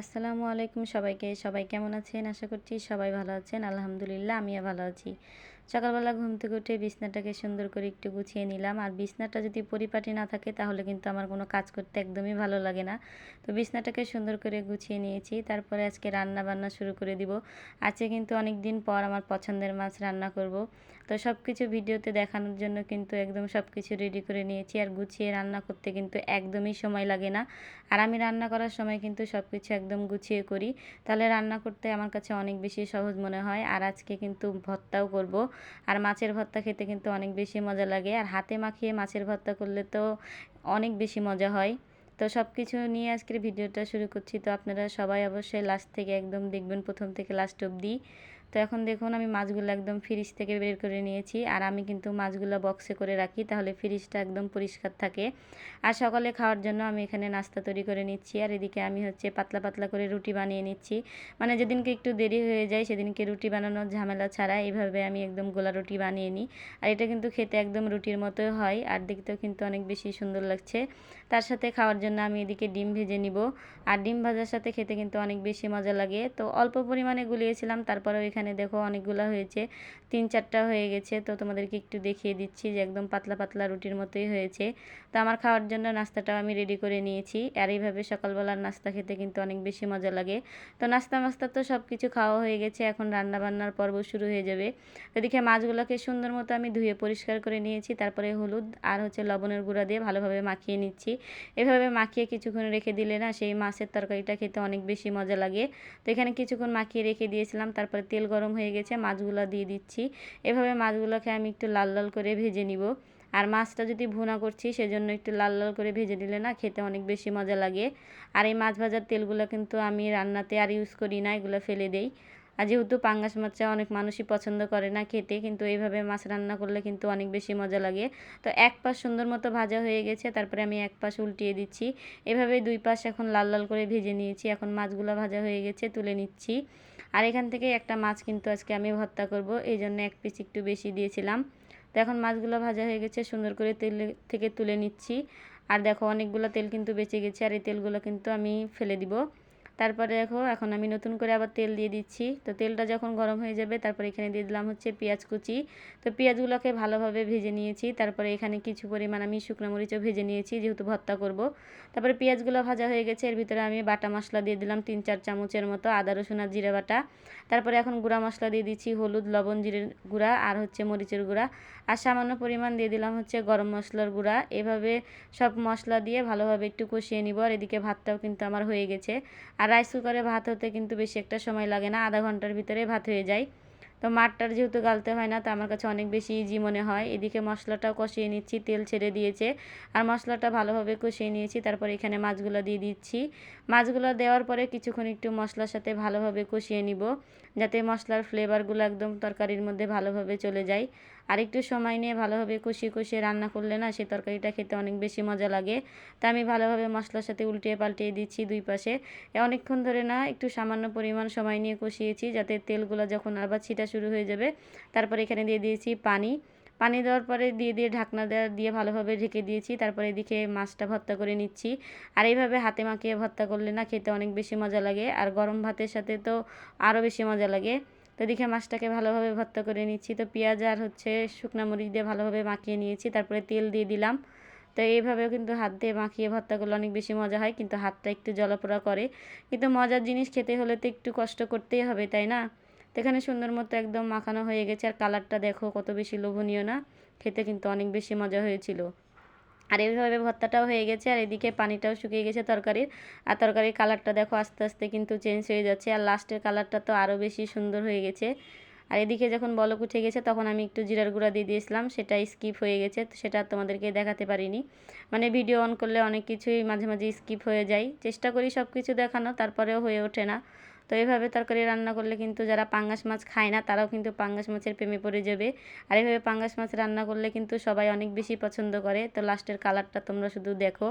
আসসালামু আলাইকুম সবাইকে। সবাই কেমন আছেন? আশা করছি সবাই ভালো আছেন। আলহামদুলিল্লাহ, আমিও ভালো আছি। সকালবেলা ঘুম থেকে উঠে বিছনাটাকে সুন্দর করে একটু গুছিয়ে নিলাম। আর বিছনাটা যদি পরিপাটি না থাকে, তাহলে কিন্তু আমার কোনো কাজ করতে একদমই ভালো লাগে না। তো বিছনাটাকে সুন্দর করে গুছিয়ে নিয়েছি। তারপরে আজকে রান্না বান্না শুরু করে দিব। আজকে কিন্তু অনেক দিন পর আমার পছন্দের মাছ রান্না করব। তো সব কিছু ভিডিওতে দেখানোর জন্য কিন্তু একদম সব কিছু রেডি করে নিয়েছি। আর গুছিয়ে রান্না করতে কিন্তু একদমই সময় লাগে না। আর আমি রান্না করার সময় কিন্তু সব কিছু একদম গুছিয়ে করি। তাহলে রান্না করতে আমার কাছে অনেক বেশি সহজ মনে হয়। আর আজকে কিন্তু ভর্তাও করব। আর মাছের ভর্তা খেতে কিন্তু অনেক বেশি মজা লাগে। আর হাতে মাখিয়ে মাছের ভর্তা করলে তো অনেক বেশি মজা হয়। তো সব কিছু নিয়ে আজকের ভিডিওটা শুরু করছি। তো আপনারা সবাই অবশ্যই লাস্ট থেকে একদম দেখবেন, প্রথম থেকে লাস্ট অবধি। তো এখন দেখুন, আমি মাছগুলো একদম ফ্রিজ থেকে বের করে নিয়েছি। আর আমি কিন্তু মাছগুলো বক্সে করে রাখি, তাহলে ফ্রিজটা একদম পরিষ্কার থাকে। আর সকালে খাওয়ার জন্য আমি এখানে নাস্তা তৈরি করে নিচ্ছি। আর এদিকে আমি হচ্ছে পাতলা পাতলা করে রুটি বানিয়ে নিচ্ছি। মানে যেদিনকে একটু দেরি হয়ে যায়, সেদিনকে রুটি বানানোর ঝামেলা ছাড়া এইভাবে আমি একদম গোলা রুটি বানিয়ে নিই। আর এটা কিন্তু খেতে একদম রুটির মতো হয়, আর দেখতেও কিন্তু অনেক বেশি সুন্দর লাগছে। তার সাথে খাওয়ার জন্য আমি এদিকে ডিম ভেজে নিব। আর ডিম ভাজার সাথে খেতে কিন্তু অনেক বেশি মজা লাগে। তো অল্প পরিমাণে গুলিয়েছিলাম, তারপরেও এখানে দেখো অনেকগুলো হয়েছে। তিন চারটা হয়ে গেছে। তো তোমাদেরকে একটু দেখিয়ে দিচ্ছি যে একদম পাতলা পাতলা রুটির মতোই হয়েছে। তো আমার খাওয়ার জন্য নাস্তাটাও আমি রেডি করে নিয়েছি। আর এইভাবে সকালবেলার নাস্তা খেতে কিন্তু অনেক বেশি মজা লাগে। তো নাস্তা মাস্তা তো সব কিছু খাওয়া হয়ে গেছে। এখন রান্না বান্নার পর্ব শুরু হয়ে যাবে। এদিকে মাছগুলোকে সুন্দর মতো আমি ধুয়ে পরিষ্কার করে নিয়েছি। তারপরে হলুদ আর হচ্ছে লবণের গুঁড়া দিয়ে ভালোভাবে মাখিয়ে নিচ্ছি। এভাবে মাখিয়ে কিছুক্ষণ রেখে দিলে না সেই মাছের তরকারিটা খেতে অনেক বেশি মজা লাগে। তো এখানে কিছুক্ষণ মাখিয়ে রেখে দিয়েছিলাম। তারপরে তেল গরম হয়ে গেছে, মাছগুলো দিয়ে দিচ্ছি। এভাবে মাছগুলোকে আমি একটু লাল লাল করে ভেজে নিব। আর মাছটা যদি ভুনা করছি, সেজন্য একটু লাল লাল করে ভেজে দিলে না খেতে অনেক বেশি মজা লাগে। আর এই মাছ ভাজার তেলগুলো কিন্তু আমি রান্নাতে আর ইউজ করি না, এগুলো ফেলে দেই। আর যেহেতু পাঙ্গাস মাছটা অনেক মানুষই পছন্দ করে না খেতে, কিন্তু এইভাবে মাছ রান্না করলে কিন্তু অনেক বেশি মজা লাগে। তো এক পাশ সুন্দর মতো ভাজা হয়ে গেছে, তারপরে আমি এক পাশ উল্টিয়ে দিচ্ছি। এভাবে দুই পাশ এখন লাল লাল করে ভেজে নিয়েছি, এখন মাছগুলো ভাজা হয়ে গেছে, তুলে নিচ্ছি। আর এখান থেকে একটা মাছ কিন্তু আজকে আমি ভর্তা করব এই জন্য এক পিস একটু বেশি দিয়েছিলাম। তো এখন মাছগুলো ভাজা হয়ে গেছে, সুন্দর করে তেল থেকে তুলে নিচ্ছি। আর দেখো অনেকগুলো তেল কিন্তু বেঁচে গেছে, আর এই তেলগুলো কিন্তু আমি ফেলে দিব। তারপরে দেখো, এখন আমি নতুন করে আবার তেল দিয়ে দিচ্ছি। তো তেলটা যখন গরম হয়ে যাবে, তারপরে এখানে দিয়ে দিলাম হচ্ছে পেঁয়াজ কুচি। তো পেঁয়াজগুলোকে ভালোভাবে ভেজে নিয়েছি। তারপরে এখানে কিছু পরিমাণ আমি শুকনো মরিচও ভেজে নিয়েছি, যেহেতু ভর্তা করব। তারপরে পেঁয়াজগুলো ভাজা হয়ে গেছে। এর ভিতরে আমি বাটা মশলা দিয়ে দিলাম তিন, চার চামচের মতো আদা, রসুন আর জিরে বাটা। তারপরে এখন গুঁড়া মশলা দিয়ে দিচ্ছি হলুদ, লবণ, জিরের গুঁড়া আর হচ্ছে মরিচের গুঁড়া। আর সামান্য পরিমাণ দিয়ে দিলাম হচ্ছে গরম মশলার গুঁড়া। এভাবে সব মশলা দিয়ে ভালোভাবে একটু কষিয়ে নিব। আর এদিকে ভাতটাও কিন্তু আমার হয়ে গেছে। আর রাইস কুকারে ভাত হতে কিন্তু বেশি একটা সময় লাগে না, আধা ঘণ্টার ভিতরে ভাত হয়ে যায়। তো মাঠটার যেহেতু গালতে হয় না, তো আমার কাছে অনেক বেশি ইজি মনে হয়। এদিকে মশলাটাও কষিয়ে নিচ্ছি, তেল ছেড়ে দিয়েছে। আর মশলাটা ভালোভাবে কষিয়ে নিয়েছি, তারপর এখানে মাছগুলো দিয়ে দিচ্ছি। মাছগুলো দেওয়ার পরে কিছুক্ষণ একটু মশলার সাথে ভালোভাবে কষিয়ে নিব, যাতে মশলার ফ্লেভারগুলো একদম তরকারির মধ্যে ভালোভাবে চলে যায়। আর একটু সময় নিয়ে ভালোভাবে কষিয়ে কষিয়ে রান্না করলে না সেই তরকারিটা খেতে অনেক বেশি মজা লাগে। তা আমি ভালোভাবে মশলার সাথে উল্টিয়ে পাল্টিয়ে দিচ্ছি দুই পাশে। অনেকক্ষণ ধরে না একটু সামান্য পরিমাণ সময় নিয়ে কষিয়েছি যাতে তেলগুলো যখন আবার ছিটা শুরু হয়ে যাবে তারপর এখানে দিয়ে দিয়েছি পানি। পানি দেওয়ার পরে দিয়ে দিয়ে ঢাকনা দেওয়া দিয়ে ভালোভাবে ঢেকে দিয়েছি তারপরে এদিকে মাছটা ভর্তা করে নিচ্ছি। আর এইভাবে হাতে মাখিয়ে ভর্তা করলে না খেতে অনেক বেশি মজা লাগে আর গরম ভাতের সাথে তো আরও বেশি মজা লাগে। তো দেখে মাছটাকে ভালোভাবে ভর্তা করে নিচ্ছি। তো পেঁয়াজ আর হচ্ছে শুকনো মরিচ দিয়ে ভালোভাবে মাখিয়ে নিয়েছি, তারপরে তেল দিয়ে দিলাম। তো এইভাবেও কিন্তু হাত দিয়ে মাখিয়ে ভর্তা করলে অনেক বেশি মজা হয়, কিন্তু হাতটা একটু জলাপোড়া করে। কিন্তু মজার জিনিস খেতে হলে তো একটু কষ্ট করতেই হবে, তাই না? তো এখানে সুন্দর মতো একদম মাখানো হয়ে গেছে, আর কালারটা দেখো কত বেশি লোভনীয় না? খেতে কিন্তু অনেক বেশি মজা হয়েছিল। আর এইভাবে ভর্তাটাও হয়ে গেছে, আর এদিকে পানিটাও শুকিয়ে গেছে তরকারির। আর তরকারির কালারটা দেখো আস্তে আস্তে কিন্তু চেঞ্জ হয়ে যাচ্ছে, আর লাস্টের কালারটা তো আরও বেশি সুন্দর হয়ে গেছে। আর এদিকে যখন বলক উঠে গেছে তখন আমি একটু জিরার গুঁড়া দিয়ে দিয়েছিলাম, সেটা স্কিপ হয়ে গেছে সেটা তোমাদেরকে দেখাতে পারিনি। মানে ভিডিও অন করলে অনেক কিছুই মাঝে মাঝে স্কিপ হয়ে যায়। চেষ্টা করি সব কিছু দেখানো, তারপরেও হয়ে ওঠে না। তো এইভাবে তরকারি রান্না করলে কিন্তু যারা পাঙ্গাস মাছ খায় না, তারাও কিন্তু পাঙ্গাস মাছের প্রেমে পড়ে যাবে। আর এভাবে পাঙ্গাস মাছ রান্না করলে কিন্তু সবাই অনেক বেশি পছন্দ করে। তো লাস্টের কালারটা তোমরা শুধু দেখো।